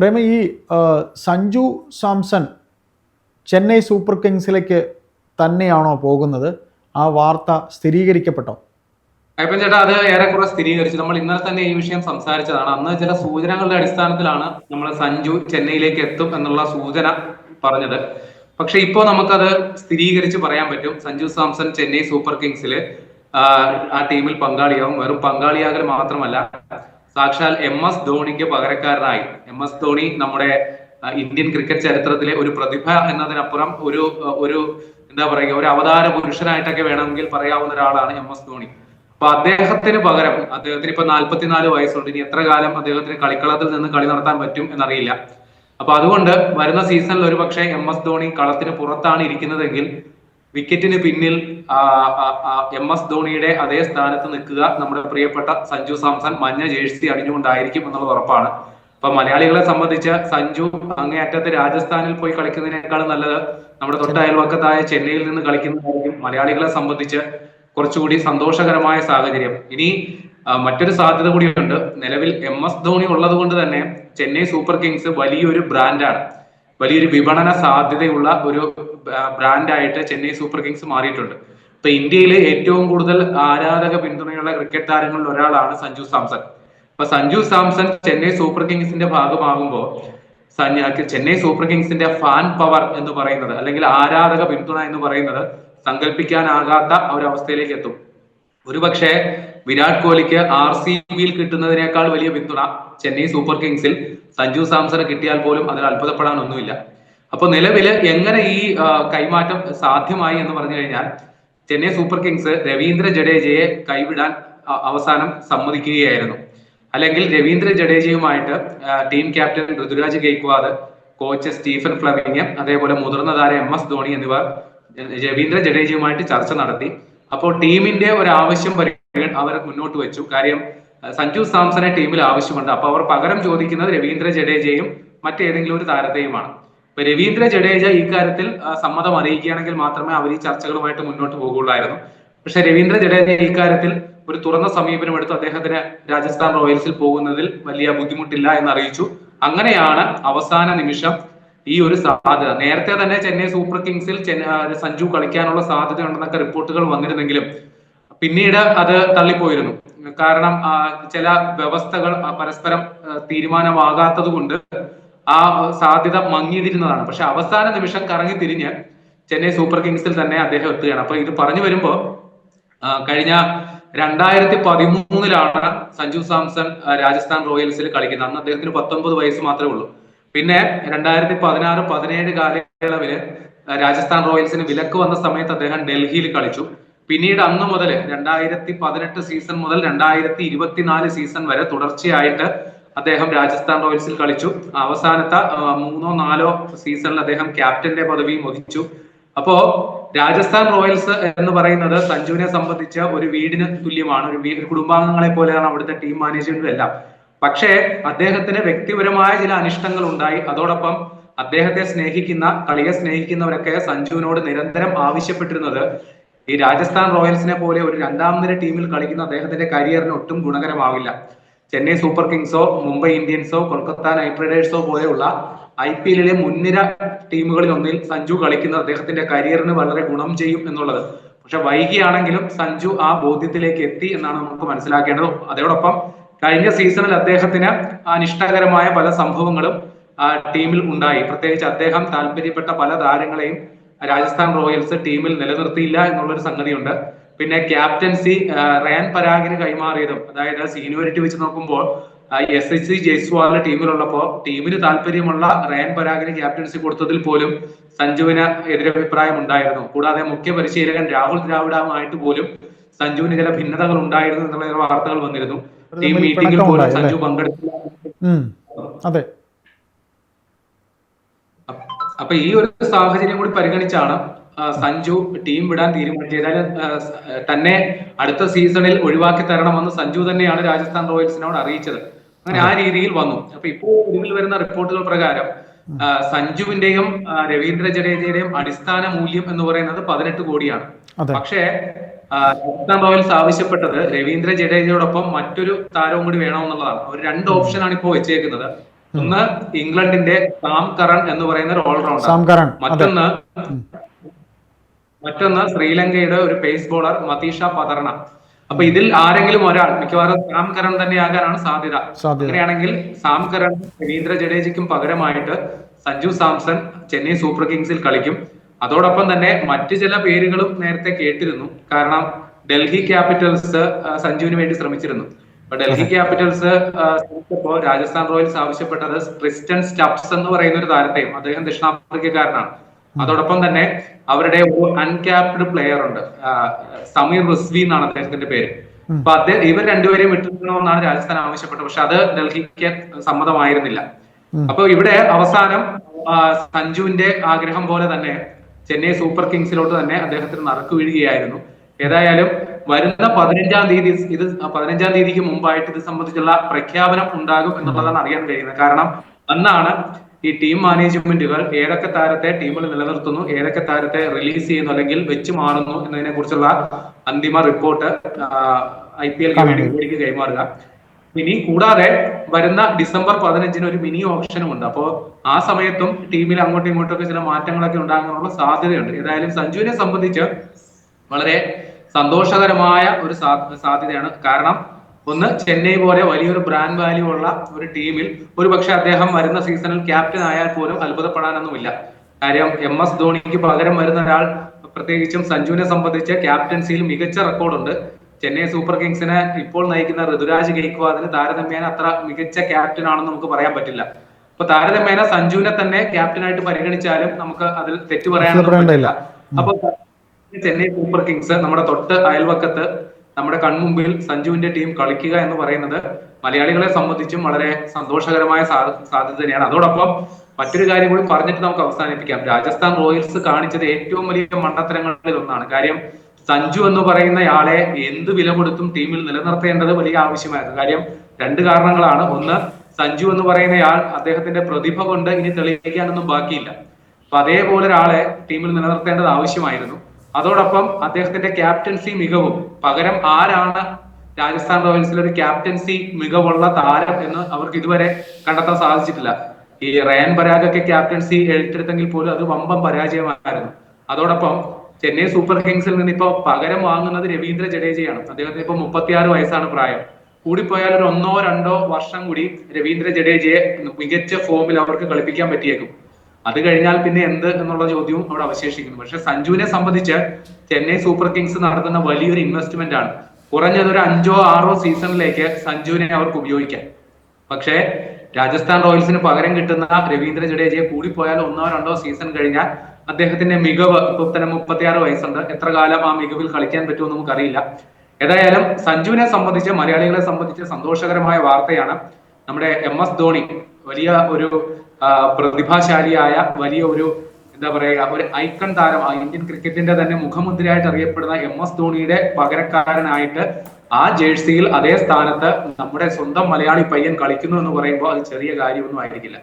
പ്രേമ ഈ സഞ്ജു സാംസൺ ചെന്നൈ സൂപ്പർ കിങ്സിലേക്ക് തന്നെയാണോ പോകുന്നത്? ആ വാർത്ത സ്ഥിരീകരിക്കപ്പെട്ടോ? അയ്യപ്പൻ ചേട്ടാ അത് ഏറെക്കുറെ സ്ഥിരീകരിച്ചു. നമ്മൾ ഇന്നലെ തന്നെ ഈ വിഷയം സംസാരിച്ചതാണ്. അന്ന് ചില സൂചനകളുടെ അടിസ്ഥാനത്തിലാണ് നമ്മൾ സഞ്ജു ചെന്നൈയിലേക്ക് എത്തും എന്നുള്ള സൂചന പറഞ്ഞത്. പക്ഷെ ഇപ്പോ നമുക്കത് സ്ഥിരീകരിച്ച് പറയാൻ പറ്റും. സഞ്ജു സാംസൺ ചെന്നൈ സൂപ്പർ കിങ്സിൽ ആ ടീമിൽ പങ്കാളിയാവും. വെറും പങ്കാളിയാകൽ മാത്രമല്ല സാക്ഷാൽ എം എസ് ധോണിക്ക് പകരക്കാരനായി. എം എസ് ധോണി നമ്മുടെ ഇന്ത്യൻ ക്രിക്കറ്റ് ചരിത്രത്തിലെ ഒരു പ്രതിഭ എന്നതിനപ്പുറം ഒരു ഒരു എന്താ പറയുക ഒരു അവതാര പുരുഷനായിട്ടൊക്കെ വേണമെങ്കിൽ പറയാവുന്ന ഒരാളാണ് എം എസ് ധോണി. അപ്പൊ അദ്ദേഹത്തിന് പകരം അദ്ദേഹത്തിന് ഇപ്പൊ നാല്പത്തിനാല് വയസ്സുണ്ട്. ഇനി എത്ര കാലം അദ്ദേഹത്തിന് കളിക്കളത്തിൽ നിന്ന് കളി നടത്താൻ പറ്റും എന്നറിയില്ല. അപ്പൊ അതുകൊണ്ട് വരുന്ന സീസണിൽ ഒരു പക്ഷേ എം എസ് ധോണി കളത്തിന് പുറത്താണ് ഇരിക്കുന്നതെങ്കിൽ വിക്കറ്റിന് പിന്നിൽ എം എസ് ധോണിയുടെ അതേ സ്ഥാനത്ത് നിൽക്കുക നമ്മുടെ പ്രിയപ്പെട്ട സഞ്ജു സാംസൺ മഞ്ഞ ജേഴ്സി അണിഞ്ഞുകൊണ്ടായിരിക്കും എന്നുള്ളത് ഉറപ്പാണ്. അപ്പൊ മലയാളികളെ സംബന്ധിച്ച് സഞ്ജു അങ്ങേയറ്റത്ത് രാജസ്ഥാനിൽ പോയി കളിക്കുന്നതിനേക്കാൾ നല്ലത് നമ്മുടെ തൊട്ട അയൽവക്കത്തായ ചെന്നൈയിൽ നിന്ന് കളിക്കുന്നതായിരിക്കും. മലയാളികളെ സംബന്ധിച്ച് കുറച്ചുകൂടി സന്തോഷകരമായ സാഹചര്യം. ഇനി മറ്റൊരു സാധ്യത കൂടിയുണ്ട്. നിലവിൽ എം എസ് ധോണി ഉള്ളത് കൊണ്ട് തന്നെ ചെന്നൈ സൂപ്പർ കിങ്സ് വലിയൊരു ബ്രാൻഡാണ്. വലിയൊരു വിപണന സാധ്യതയുള്ള ഒരു ബ്രാൻഡായിട്ട് ചെന്നൈ സൂപ്പർ കിങ്സ് മാറിയിട്ടുണ്ട്. ഇപ്പൊ ഇന്ത്യയിലെ ഏറ്റവും കൂടുതൽ ആരാധക പിന്തുണയുള്ള ക്രിക്കറ്റ് താരങ്ങളിൽ ഒരാളാണ് സഞ്ജു സാംസൺ. അപ്പൊ സഞ്ജു സാംസൺ ചെന്നൈ സൂപ്പർ കിങ്സിന്റെ ഭാഗമാകുമ്പോൾ ചെന്നൈ സൂപ്പർ കിങ്സിന്റെ ഫാൻ പവർ എന്ന് പറയുന്നത് അല്ലെങ്കിൽ ആരാധക പിന്തുണ എന്ന് പറയുന്നത് സങ്കല്പിക്കാനാകാത്ത ഒരു അവസ്ഥയിലേക്ക് എത്തും. ഒരുപക്ഷെ വിരാട് കോഹ്ലിക്ക് ആർ സി ബിയിൽ കിട്ടുന്നതിനേക്കാൾ വലിയ പിന്തുണ ചെന്നൈ സൂപ്പർ കിങ്സിൽ സഞ്ജു സാംസണ് കിട്ടിയാൽ പോലും അതിൽ അത്ഭുതപ്പെടാനൊന്നുമില്ല അപ്പൊ നിലവിൽ എങ്ങനെ ഈ കൈമാറ്റം സാധ്യമായി എന്ന് പറഞ്ഞു കഴിഞ്ഞാൽ ചെന്നൈ സൂപ്പർ കിങ്സ് രവീന്ദ്ര ജഡേജയെ കൈവിടാൻ അവസാനം സമ്മതിക്കുകയായിരുന്നു. അല്ലെങ്കിൽ Ravindra ജഡേജയുമായിട്ട് team captain Ruturaj Gaikwad coach Stephen Fleming അതേപോലെ മുതിർന്ന താരം എം എസ് ധോണി എന്നിവർ രവീന്ദ്ര ജഡേജയുമായിട്ട് ചർച്ച നടത്തി. അപ്പോൾ ടീമിന്റെ ഒരു ആവശ്യം അവർ മുന്നോട്ട് വെച്ചു. കാര്യം സഞ്ജു സാംസനെ ടീമിൽ ആവശ്യമുണ്ട്. അപ്പൊ അവർ പകരം ചോദിക്കുന്നത് രവീന്ദ്ര ജഡേജയും മറ്റേതെങ്കിലും ഒരു താരത്തെയുമാണ്. ഇപ്പൊ രവീന്ദ്ര ജഡേജ ഇക്കാര്യത്തിൽ കാര്യത്തിൽ സമ്മതം അറിയിക്കുകയാണെങ്കിൽ മാത്രമേ അവർ ഈ ചർച്ചകളുമായിട്ട് മുന്നോട്ട് പോകുള്ളായിരുന്നു പക്ഷെ രവീന്ദ്ര ജഡേജ ഇക്കാര്യത്തിൽ ഒരു തുറന്ന സമീപനം എടുത്ത് അദ്ദേഹത്തിന് രാജസ്ഥാൻ റോയൽസിൽ പോകുന്നതിൽ വലിയ ബുദ്ധിമുട്ടില്ല എന്ന് അറിയിച്ചു അങ്ങനെയാണ് അവസാന നിമിഷം ഈ ഒരു സാധ്യത. നേരത്തെ തന്നെ ചെന്നൈ സൂപ്പർ കിങ്സിൽ സഞ്ജു കളിക്കാനുള്ള സാധ്യത ഉണ്ടെന്നൊക്കെ റിപ്പോർട്ടുകൾ വന്നിരുന്നെങ്കിലും പിന്നീട് അത് തള്ളിപ്പോയിരുന്നു. കാരണം ചില വ്യവസ്ഥകൾ പരസ്പരം തീരുമാനമാകാത്തത് കൊണ്ട് ആ സാധ്യത മങ്ങിയിരുന്നതാണ് പക്ഷെ അവസാന നിമിഷം കറങ്ങി തിരിഞ്ഞ് ചെന്നൈ സൂപ്പർ കിങ്സിൽ തന്നെ അദ്ദേഹം എത്തുകയാണ്. അപ്പൊ ഇത് പറഞ്ഞു വരുമ്പോ കഴിഞ്ഞ രണ്ടായിരത്തി പതിമൂന്നിലാണ് സഞ്ജു സാംസൺ രാജസ്ഥാൻ റോയൽസിൽ കളിക്കുന്നത്. അന്ന് അദ്ദേഹത്തിന് പത്തൊമ്പത് വയസ്സ് മാത്രമേ ഉള്ളൂ. പിന്നെ രണ്ടായിരത്തി പതിനാറ് പതിനേഴ് കാലയളവിൽ രാജസ്ഥാൻ റോയൽസിന് വിലക്ക് വന്ന സമയത്ത് അദ്ദേഹം ഡൽഹിയിൽ കളിച്ചു. പിന്നീട് അന്ന് മുതൽ രണ്ടായിരത്തി പതിനെട്ട് സീസൺ മുതൽ രണ്ടായിരത്തി ഇരുപത്തിനാല് സീസൺ വരെ തുടർച്ചയായിട്ട് അദ്ദേഹം രാജസ്ഥാൻ റോയൽസിൽ കളിച്ചു. അവസാനത്തെ മൂന്നോ നാലോ സീസണിൽ അദ്ദേഹം ക്യാപ്റ്റന്റെ പദവിയും വഹിച്ചു അപ്പോ രാജസ്ഥാൻ റോയൽസ് എന്ന് പറയുന്നത് സഞ്ജുവിനെ സംബന്ധിച്ച് ഒരു വീടിന് തുല്യമാണ്. ഒരു കുടുംബാംഗങ്ങളെ പോലെയാണ് അവിടുത്തെ ടീം മാനേജ്മെന്റും എല്ലാം. പക്ഷേ അദ്ദേഹത്തിന് വ്യക്തിപരമായ ചില അനിഷ്ടങ്ങൾ ഉണ്ടായി. അതോടൊപ്പം അദ്ദേഹത്തെ സ്നേഹിക്കുന്ന കളിയെ സ്നേഹിക്കുന്നവരൊക്കെ സഞ്ജുവിനോട് നിരന്തരം ആവശ്യപ്പെട്ടിരുന്നത് ഈ രാജസ്ഥാൻ റോയൽസിനെ പോലെ ഒരു രണ്ടാം നിര ടീമിൽ കളിക്കുന്ന അദ്ദേഹത്തിന്റെ കരിയറിന് ഒട്ടും ഗുണകരമാവില്ല. ചെന്നൈ സൂപ്പർ കിങ്സോ മുംബൈ ഇന്ത്യൻസോ കൊൽക്കത്ത നൈറ്റ് റൈഡേഴ്സോ പോലെയുള്ള ഐ പി എല്ലിലെ മുൻനിര ടീമുകളിൽ ഒന്നിൽ സഞ്ജു കളിക്കുന്ന അദ്ദേഹത്തിന്റെ കരിയറിന് വളരെ ഗുണം ചെയ്യും എന്നുള്ളത്. പക്ഷെ വൈകിയാണെങ്കിലും സഞ്ജു ആ ബോധ്യത്തിലേക്ക് എത്തി എന്നാണ് നമുക്ക് മനസ്സിലാക്കേണ്ടത്. അതോടൊപ്പം കഴിഞ്ഞ സീസണിൽ അദ്ദേഹത്തിന് അനിഷ്ടകരമായ പല സംഭവങ്ങളും ടീമിൽ ഉണ്ടായി. പ്രത്യേകിച്ച് അദ്ദേഹം താല്പര്യപ്പെട്ട പല താരങ്ങളെയും രാജസ്ഥാൻ റോയൽസ് ടീമിൽ നിലനിർത്തിയില്ല എന്നുള്ളൊരു സംഗതിയുണ്ട്. പിന്നെ ക്യാപ്റ്റൻസി റയാൻ പരാഗിന് കൈമാറിയതും അതായത് സീനിയോറിറ്റി വെച്ച് നോക്കുമ്പോൾ എസ് എച്ച് സി ജയ്സ്വാൾ ടീമിലുള്ളപ്പോൾ ടീമിന് താല്പര്യമുള്ള റയാൻ പരാഗിന് ക്യാപ്റ്റൻസി കൊടുത്തതിൽ പോലും സഞ്ജുവിന് എതിരഭിപ്രായം ഉണ്ടായിരുന്നു. കൂടാതെ മുഖ്യ പരിശീലകൻ രാഹുൽ ദ്രാവിഡുമായിട്ട് പോലും സഞ്ജുവിന് ചില ഭിന്നതകൾ ഉണ്ടായിരുന്നു എന്നുള്ള വാർത്തകൾ വന്നിരുന്നു. ടീം മീറ്റിംഗിൽ പോലും സഞ്ജു പങ്കെടുത്തില്ല. അതെ. അപ്പ- ഈ ഒരു സാഹചര്യം കൂടി പരിഗണിച്ചാണ് സഞ്ജു ടീം വിടാൻ തീരുമാനിച്ചത്. ഏതായാലും തന്നെ അടുത്ത സീസണിൽ ഒഴിവാക്കി തരണമെന്ന് സഞ്ജു തന്നെയാണ് രാജസ്ഥാൻ റോയൽസിനോട് അറിയിച്ചത്. അങ്ങനെ ആ രീതിയിൽ വന്നു. അപ്പൊ ഇപ്പോൾ ഒടുവിൽ വരുന്ന റിപ്പോർട്ടുകൾ പ്രകാരം സഞ്ജുവിന്റെയും രവീന്ദ്ര ജഡേജയുടെയും അടിസ്ഥാന മൂല്യം എന്ന് പറയുന്നത് പതിനെട്ട് കോടിയാണ്. പക്ഷേ രാജസ്ഥാൻ റോയൽസ് ആവശ്യപ്പെട്ടത് രവീന്ദ്ര ജഡേജയോടൊപ്പം മറ്റൊരു താരവും കൂടി വേണമെന്നുള്ളതാണ്. അവർ രണ്ട് ഓപ്ഷനാണ് ഇപ്പോൾ വെച്ചേക്കുന്നത്. ഒന്ന് ഇംഗ്ലണ്ടിന്റെ സാം കറൺ എന്ന് പറയുന്ന ഒരു ഓൾറൗണ്ടർ. മറ്റൊന്ന് മറ്റൊന്ന് ശ്രീലങ്കയുടെ ഒരു പേസ് ബോളർ മതീഷ പതർണ അപ്പൊ ഇതിൽ ആരെങ്കിലും ഒരാൾ മിക്കവാറും സാം കരൺ തന്നെയാകാനാണ് ആകാനാണ് സാധ്യത. അങ്ങനെയാണെങ്കിൽ സാം കരൺ രവീന്ദ്ര ജഡേജയ്ക്കും പകരമായിട്ട് സഞ്ജു സാംസൺ ചെന്നൈ സൂപ്പർ കിങ്സിൽ കളിക്കും. അതോടൊപ്പം തന്നെ മറ്റു ചില പേരുകളും നേരത്തെ കേട്ടിരുന്നു. കാരണം ഡൽഹി ക്യാപിറ്റൽസ് സഞ്ജുവിന് വേണ്ടി ശ്രമിച്ചിരുന്നു. അപ്പൊ ഡൽഹി ക്യാപിറ്റൽസ് ശ്രമിച്ചപ്പോ രാജസ്ഥാൻ റോയൽസ് ആവശ്യപ്പെട്ടത് ക്രിസ്റ്റൻ സ്റ്റപ്സ് എന്ന് പറയുന്ന ഒരു താരത്തെയും അദ്ദേഹം ദക്ഷിണാഫ്രിക്കക്കാരനാണ്. അതോടൊപ്പം തന്നെ അവരുടെ ഒരു അൺക്യാപ്ഡ് പ്ലെയർ ഉണ്ട്. സമീർ റിസ്വി എന്നാണ് അദ്ദേഹത്തിന്റെ പേര്. അപ്പൊ അദ്ദേഹം ഇവർ രണ്ടുപേരെയും വിട്ടിരിക്കണമെന്നാണ് രാജസ്ഥാൻ ആവശ്യപ്പെട്ടത്. പക്ഷെ അത് ഡൽഹിക്ക് സമ്മതമായിരുന്നില്ല. അപ്പൊ ഇവിടെ അവസാനം സഞ്ജുവിന്റെ ആഗ്രഹം പോലെ തന്നെ ചെന്നൈ സൂപ്പർ കിങ്സിലോട്ട് തന്നെ അദ്ദേഹത്തിന് നറുക്ക് വീഴുകയായിരുന്നു. ഏതായാലും വരുന്ന പതിനഞ്ചാം തീയതി ഇത് പതിനഞ്ചാം തീയതിക്ക് മുമ്പായിട്ട് ഇത് സംബന്ധിച്ചുള്ള പ്രഖ്യാപനം ഉണ്ടാകും എന്നുള്ളതാണ് അറിയാൻ കഴിയുന്നത്. കാരണം അന്നാണ് ഈ ടീം മാനേജ്മെന്റുകൾ ഏതൊക്കെ താരത്തെ ടീമിൽ നിലനിർത്തുന്നു ഏതൊക്കെ താരത്തെ റിലീസ് ചെയ്യുന്നു അല്ലെങ്കിൽ വെച്ച് മാറുന്നു എന്നതിനെ കുറിച്ചുള്ള അന്തിമ റിപ്പോർട്ട് ഐ പി എൽ കമ്മിറ്റിക്ക് കൈമാറുക. ഇനി കൂടാതെ വരുന്ന ഡിസംബർ പതിനഞ്ചിന് ഒരു മിനി ഓപ്ഷനും ഉണ്ട്. അപ്പോ ആ സമയത്തും ടീമിൽ അങ്ങോട്ടും ഇങ്ങോട്ടും ഒക്കെ ചില മാറ്റങ്ങളൊക്കെ ഉണ്ടാകാനുള്ള സാധ്യതയുണ്ട്. ഏതായാലും സഞ്ജുവിനെ സംബന്ധിച്ച് വളരെ സന്തോഷകരമായ ഒരു സാധ്യതയാണ്. കാരണം ഒന്ന് ചെന്നൈ പോലെ വലിയൊരു ബ്രാൻഡ് വാല്യൂ ഉള്ള ഒരു ടീമിൽ ഒരു പക്ഷെ അദ്ദേഹം വരുന്ന സീസണിൽ ക്യാപ്റ്റൻ ആയാൽ പോലും അത്ഭുതപ്പെടാനൊന്നുമില്ല. കാര്യം എം എസ് ധോണിക്ക് പകരം വരുന്ന ഒരാൾ പ്രത്യേകിച്ചും സഞ്ജുവിനെ സംബന്ധിച്ച് ക്യാപ്റ്റൻസിയിൽ മികച്ച റെക്കോർഡുണ്ട് ചെന്നൈ സൂപ്പർ കിങ്സിനെ ഇപ്പോൾ നയിക്കുന്ന ഋതുരാജ് ഗെയ്ക്വാദിന് താരതമ്യേന അത്ര മികച്ച ക്യാപ്റ്റൻ ആണെന്ന് നമുക്ക് പറയാൻ പറ്റില്ല. അപ്പൊ താരതമ്യേന സഞ്ജുവിനെ തന്നെ ക്യാപ്റ്റനായിട്ട് പരിഗണിച്ചാലും നമുക്ക് അതിൽ തെറ്റ്. പറ്റില്ല. അപ്പൊ ചെന്നൈ സൂപ്പർ കിങ്സ് നമ്മുടെ തൊട്ട് അയൽവക്കത്ത് നമ്മുടെ കൺമുമ്പിൽ സഞ്ജുവിന്റെ ടീം കളിക്കുക എന്ന് പറയുന്നത് മലയാളികളെ സംബന്ധിച്ചും വളരെ സന്തോഷകരമായ സാധ്യത തന്നെയാണ്. അതോടൊപ്പം മറ്റൊരു കാര്യം കൂടി പറഞ്ഞിട്ട് നമുക്ക് അവസാനിപ്പിക്കാം. രാജസ്ഥാൻ റോയൽസ് കാണിച്ചത് ഏറ്റവും വലിയ മണ്ടത്തരങ്ങളിൽ ഒന്നാണ്. കാര്യം സഞ്ജു എന്ന് പറയുന്നയാളെ എന്ത് വില കൊടുത്തും ടീമിൽ നിലനിർത്തേണ്ടത് വലിയ ആവശ്യമായിരുന്നു. കാര്യം രണ്ട് കാരണങ്ങളാണ്. ഒന്ന് സഞ്ജു എന്ന് പറയുന്നയാൾ അദ്ദേഹത്തിന്റെ പ്രതിഭ കൊണ്ട് ഇനി തെളിയിക്കാനൊന്നും ബാക്കിയില്ല. അപ്പൊ അതേപോലെ ഒരാളെ ടീമിൽ നിലനിർത്തേണ്ടത് ആവശ്യമായിരുന്നു. അതോടൊപ്പം അദ്ദേഹത്തിന്റെ ക്യാപ്റ്റൻസി മികവും. പകരം ആരാണ് രാജസ്ഥാൻ റോയൽസിൽ ഒരു ക്യാപ്റ്റൻസി മികവുള്ള താരം എന്ന് അവർക്ക് ഇതുവരെ കണ്ടെത്താൻ സാധിച്ചിട്ടില്ല. ഈ റയൻ പരാഗൊക്കെ ക്യാപ്റ്റൻസി ഏറ്റെടുത്തെങ്കിൽ പോലും അത് വമ്പം പരാജയമായിരുന്നു. അതോടൊപ്പം ചെന്നൈ സൂപ്പർ കിങ്സിൽ നിന്ന് ഇപ്പോൾ പകരം വാങ്ങുന്നത് രവീന്ദ്ര ജഡേജയാണ്. അദ്ദേഹത്തിന് ഇപ്പൊ മുപ്പത്തിയാറ് വയസ്സാണ് പ്രായം. കൂടിപ്പോയാൽ ഒരു ഒന്നോ രണ്ടോ വർഷം കൂടി രവീന്ദ്ര ജഡേജയെ മികച്ച ഫോമിൽ അവർക്ക് കളിപ്പിക്കാൻ പറ്റിയേക്കും. അത് കഴിഞ്ഞാൽ പിന്നെ എന്ത് എന്നുള്ള ചോദ്യവും അവിടെ അവശേഷിക്കുന്നു. പക്ഷെ സഞ്ജുവിനെ സംബന്ധിച്ച് ചെന്നൈ സൂപ്പർ കിങ്സ് നടത്തുന്ന വലിയൊരു ഇൻവെസ്റ്റ്മെന്റ് ആണ്. കുറഞ്ഞത് ഒരു അഞ്ചോ ആറോ സീസണിലേക്ക് സഞ്ജുവിനെ അവർക്ക് ഉപയോഗിക്കാം. പക്ഷേ രാജസ്ഥാൻ റോയൽസിന് പകരം കിട്ടുന്ന രവീന്ദ്ര ജഡേജയെ കൂടിപ്പോയാൽ ഒന്നോ രണ്ടോ സീസൺ കഴിഞ്ഞാൽ അദ്ദേഹത്തിന്റെ മികവ് ഇപ്പൊ തന്നെ മുപ്പത്തിയാറ് വയസ്സുണ്ട്. എത്ര കാലം ആ മികവിൽ കളിക്കാൻ പറ്റുമെന്ന് നമുക്കറിയില്ല. ഏതായാലും സഞ്ജുവിനെ സംബന്ധിച്ച് മലയാളികളെ സംബന്ധിച്ച് സന്തോഷകരമായ വാർത്തയാണ്. നമ്മുടെ എം എസ് ധോണി വലിയ ഒരു പ്രതിഭാശാലിയായ വലിയ ഒരു എന്താ പറയുക ഒരു ഐക്കൺ താരം ഇന്ത്യൻ ക്രിക്കറ്റിന്റെ തന്നെ മുഖമുദ്രയായിട്ട് അറിയപ്പെടുന്ന എം എസ് ധോണിയുടെ പകരക്കാരനായിട്ട് ആ ജേഴ്സിയിൽ അതേ സ്ഥാനത്ത് നമ്മുടെ സ്വന്തം മലയാളി പയ്യൻ കളിക്കുന്നു എന്ന് പറയുമ്പോൾ അത് ചെറിയ കാര്യമൊന്നും ആയിരിക്കില്ല.